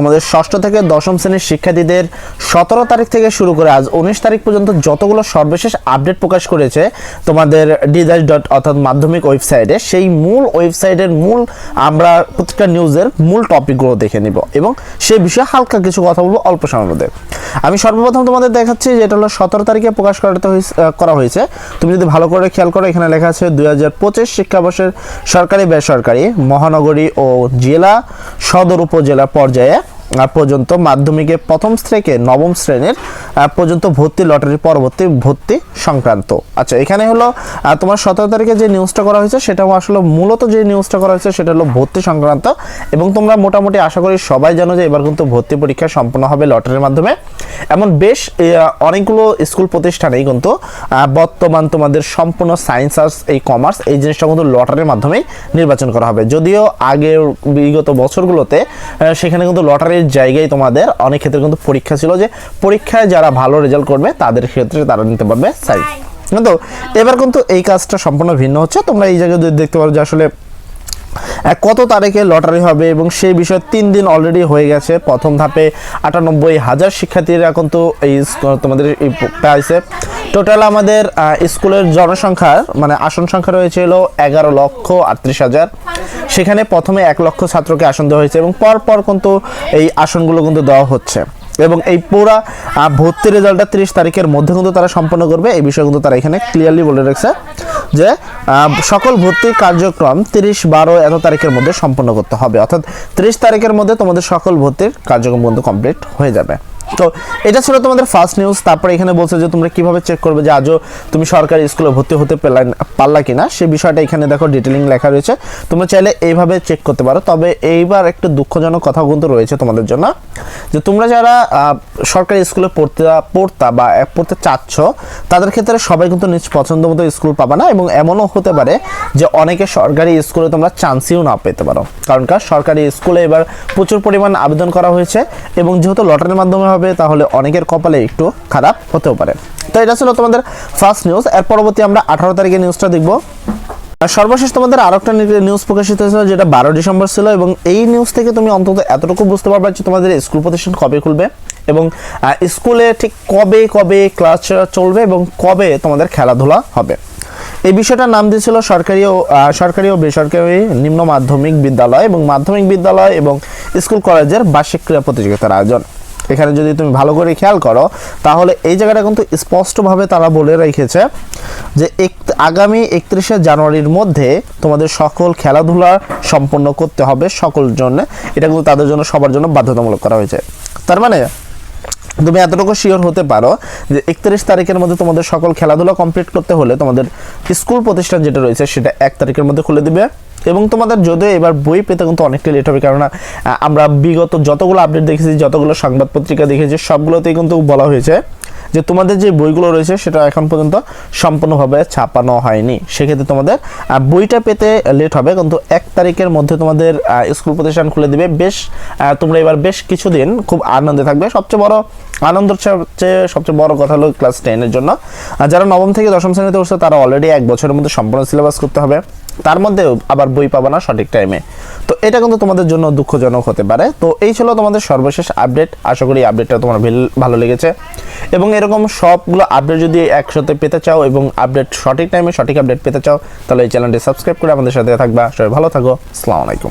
তোমাদের ষষ্ঠ থেকে দশম শ্রেণির শিক্ষার্থীদের সতেরো তারিখ থেকে শুরু করে আজ উনিশ তারিখ পর্যন্ত যতগুলো সর্বশেষ আপডেট প্রকাশ করেছে তোমাদের ডিজাইন ডট অর্থাৎ মাধ্যমিক ওয়েবসাইটে, সেই মূল ওয়েবসাইটের মূল আমরা প্রত্যেকটা নিউজের মূল টপিকগুলো দেখে নিব এবং সেই বিষয়ে হালকা কিছু কথা বলব অল্প সময়ের মধ্যে। আমি সর্বপ্রথম তোমাদের দেখাচ্ছি যে এটা হলো সতেরো তারিখে প্রকাশ করাতে করা হয়েছে। তুমি যদি ভালো করে খেয়াল করো, এখানে লেখা আছে দুই হাজার পঁচিশ শিক্ষাবর্ষের সরকারি, বেসরকারি, মহানগরী ও জেলা, সদর উপজেলা পর্যায়ে পর্যন্ত মাধ্যমিকে প্রথম থেকে নবম শ্রেণির পর্যন্ত ভর্তি লটারি পরবর্তী ভর্তি সংক্রান্ত। আচ্ছা এখানে হলো তোমার সতেরো তারিখে যে নিউজটা করা হয়েছে সেটা আসলে মূলত যে নিউজটা করা হয়েছে, সেটা হলো ভর্তি সংক্রান্ত। এবং তোমরা মোটামুটি আশা করি সবাই জানো যে এবার কিন্তু ভর্তি পরীক্ষা সম্পন্ন হবে লটারির মাধ্যমে। এমন বেশ অনেকগুলো স্কুল প্রতিষ্ঠানেই কিন্তু বর্তমান তোমাদের সম্পূর্ণ সায়েন্স আর্টস এই কমার্স এই জিনিসটা কিন্তু লটারির মাধ্যমেই নির্বাচন করা হবে। যদিও আগের বিগত বছরগুলোতে সেখানে কিন্তু লটারির জায়গায় তোমাদের অনেক ক্ষেত্রে কিন্তু পরীক্ষা ছিল যে পরীক্ষায় যারা ভালো রেজাল্ট করবে তাদের ক্ষেত্রে তারা নিতে পারবে সাইন্স কিন্তু এবার কিন্তু এই কাজটা সম্পূর্ণ ভিন্ন হচ্ছে। তোমরা এই জায়গায় যদি দেখতে পারো যে আসলে কত তারিখে লটারি হবে এবং সেই বিষয়ে তিন দিন অলরেডি হয়ে গেছে। প্রথম ধাপে আটানব্বই হাজার শিক্ষার্থীরা কিন্তু এই তোমাদের পাইছে। টোটাল আমাদের স্কুলের জনসংখ্যার মানে আসন সংখ্যা রয়েছে হলো এগারো লক্ষ আটত্রিশ হাজার। সেখানে প্রথমে এক লক্ষ ছাত্রকে আসন দেওয়া হয়েছে এবং পর পর কিন্তু এই আসনগুলো কিন্তু দেওয়া হচ্ছে। এবং এই পুরা ভর্তি রেজাল্টটা তিরিশ তারিখের মধ্যে কিন্তু তারা সম্পন্ন করবে। এই বিষয়ে কিন্তু তারা এখানে ক্লিয়ারলি বলে রেখেছে। যে সকল ভর্তির কার্যক্রম তিরিশ বারো এত তারিখের মধ্যে সম্পন্ন করতে হবে। অর্থাৎ তিরিশ তারিখের মধ্যে তোমাদের সকল ভর্তির কার্যক্রম কিন্তু কমপ্লিট হয়ে যাবে। তো এটা ছিল তোমাদের ফার্স্ট নিউজ তারপরে এখানে বলছে যে, তোমরা কীভাবে চেক করবে যে আজও তুমি সরকারি স্কুলে ভর্তি হতে পেলা পারলা কিনা? সে বিষয়টা এখানে দেখো ডিটেলিং লেখা রয়েছে। তোমরা চাইলে এইভাবে চেক করতে পারো। তবে এইবার একটু দুঃখজনক কথা কিন্তু রয়েছে তোমাদের জন্য, যে তোমরা যারা সরকারি স্কুলে পড়তে, পড়তা বা, পড়তে চাচ্ছ, তাদের ক্ষেত্রে সবাই কিন্তু নিজ পছন্দ মতো স্কুল পাবে না এবং এমনও হতে পারে যে অনেকে সরকারি স্কুলে তোমরা চান্সিও না পেতে পারো। কারণ কার? সরকারি স্কুলে এবার প্রচুর পরিমাণ আবেদন করা হয়েছে এবং যেহেতু লটারির মাধ্যমে হবে, তাহলে অনেকের কপালে একটু খারাপ হতেও পারে। তো এটা ছিল তোমাদের ফার্স্ট নিউজ এর পরবর্তী আমরা আঠারো তারিখে নিউজটা দেখব। সর্বশেষ তোমাদের আরও একটা নিউজ প্রকাশিত হয়েছিল, যেটা বারো ডিসেম্বর ছিল এবং এই নিউজ থেকে তুমি অন্তত এতটুকু বুঝতে পারবে যে তোমাদের স্কুল প্রতিষ্ঠান কবে খুলবে এবং স্কুলে ঠিক কবে কবে ক্লাস চলবে এবং কবে তোমাদের খেলাধুলা হবে। এই বিষয়টার নাম দিয়েছিল সরকারি ও সরকারি ও বেসরকারি নিম্ন মাধ্যমিক বিদ্যালয় এবং মাধ্যমিক বিদ্যালয় এবং স্কুল কলেজের বার্ষিক ক্রীড়া প্রতিযোগিতার আয়োজন। এখানে যদি তুমি ভালো করে খেয়াল করো, তাহলে এই জায়গাটা কিন্তু স্পষ্টভাবে তারা বলে রেখেছে যে এক- আগামী একত্রিশে জানুয়ারির মধ্যে তোমাদের সকল খেলাধুলা সম্পন্ন করতে হবে সকল জন্য এটা কিন্তু তাদের জন্য সবার জন্য বাধ্যতামূলক করা হয়েছে। তার মানে তুমি এতটুকু শিওর হতে পারো যে একত্রিশ তারিখের মধ্যে তোমাদের সকল খেলাধুলা কমপ্লিট করতে হলে তোমাদের স্কুল প্রতিষ্ঠান যেটা রয়েছে সেটা এক তারিখের মধ্যে খুলে দিবে। এবং তোমাদের যদিও এবার বই পেতে কিন্তু অনেকটাই লেট হবে, কেননা আমরা বিগত যতগুলো আপডেট দেখেছি, যতগুলো সংবাদ পত্রিকা দেখেছি, সবগুলোতেই কিন্তু বলা হয়েছে যে তোমাদের যে বইগুলো রয়েছে সেটা এখন পর্যন্ত সম্পূর্ণভাবে ছাপানো হয়নি। সেক্ষেত্রে তোমাদের বইটা পেতে লেট হবে, কিন্তু এক তারিখের মধ্যে তোমাদের স্কুল প্রতিষ্ঠান খুলে দিবে। বেশ তোমরা এবার বেশ কিছুদিন খুব আনন্দে থাকবে। সবচেয়ে বড় আনন্দের সবচেয়ে সবচেয়ে বড় কথা হলো ক্লাস টেনের জন্য। যারা নবম থেকে দশম শ্রেণীতে উঠছে, তারা অলরেডি এক বছরের মধ্যে সম্পূর্ণ সিলেবাস করতে হবে। তার মধ্যে আবার বই পাবো না সঠিক টাইমে তো এটা কিন্তু তোমাদের জন্য দুঃখজনক হতে পারে। তো এই ছিল তোমাদের সর্বশেষ আপডেট আশা করি আপডেটটা তোমার ভেল- লেগেছে। এবং এরকম সবগুলো আপডেট যদি একসাথে পেতে চাও এবং আপডেট সঠিক টাইমে সঠিক আপডেট পেতে চাও, তাহলে এই চ্যানেলটি সাবস্ক্রাইব করে আমাদের সাথে থাকবা। সবাই ভালো থাকো। আসসালামু আলাইকুম।